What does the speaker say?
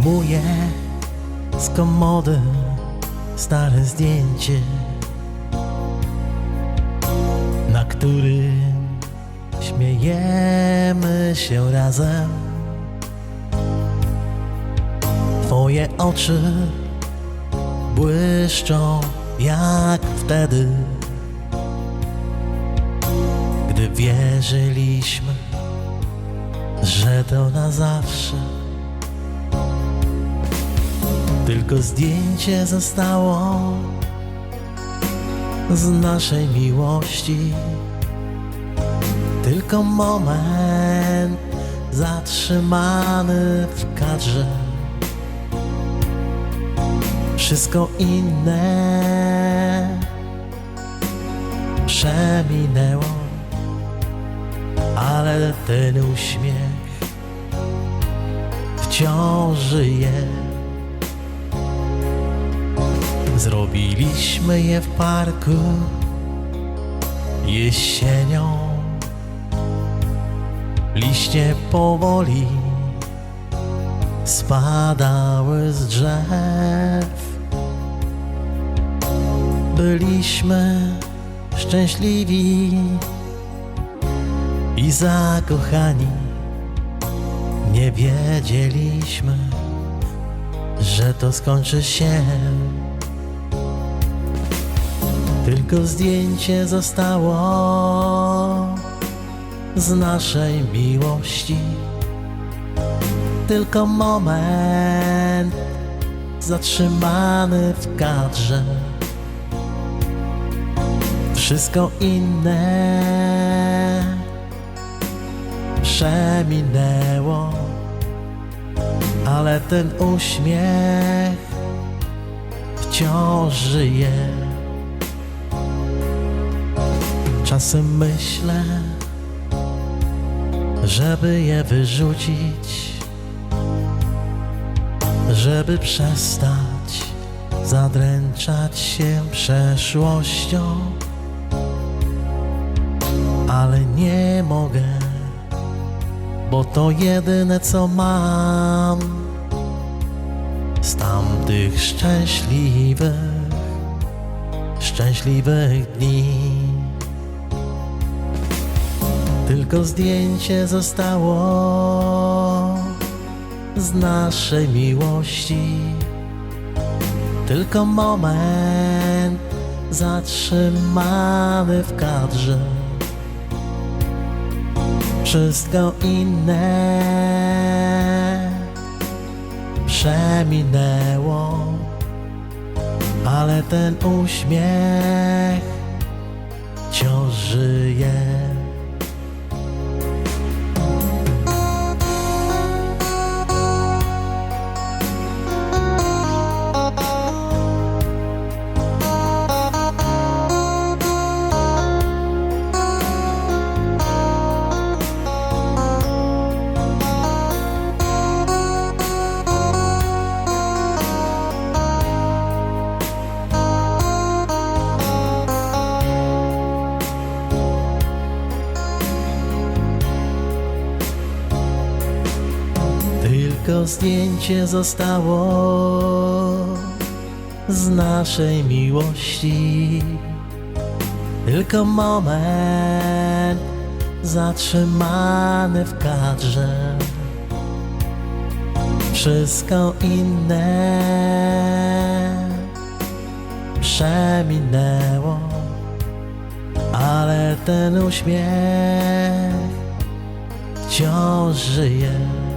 Wyjmuję z komody stare zdjęcie, na którym śmiejemy się razem. Twoje oczy błyszczą jak wtedy, gdy wierzyliśmy, że to na zawsze. Tylko zdjęcie zostało z naszej miłości. Tylko moment zatrzymany w kadrze. Wszystko inne przeminęło, ale ten uśmiech wciąż żyje. Zrobiliśmy je w parku jesienią. Liście powoli spadały z drzew. Byliśmy szczęśliwi i zakochani. Nie wiedzieliśmy, że to skończy się. Tylko zdjęcie zostało z naszej miłości. Tylko moment zatrzymany w kadrze. Wszystko inne przeminęło, ale ten uśmiech wciąż żyje. Czasem myślę, żeby je wyrzucić, żeby przestać zadręczać się przeszłością, ale nie mogę, bo to jedyne co mam z tamtych szczęśliwych, szczęśliwych dni. Tylko zdjęcie zostało z naszej miłości. Tylko moment zatrzymany w kadrze. Wszystko inne przeminęło, ale ten uśmiech wciąż żyje. Tylko zdjęcie zostało z naszej miłości. Tylko moment zatrzymany w kadrze. Wszystko inne przeminęło, ale ten uśmiech wciąż żyje.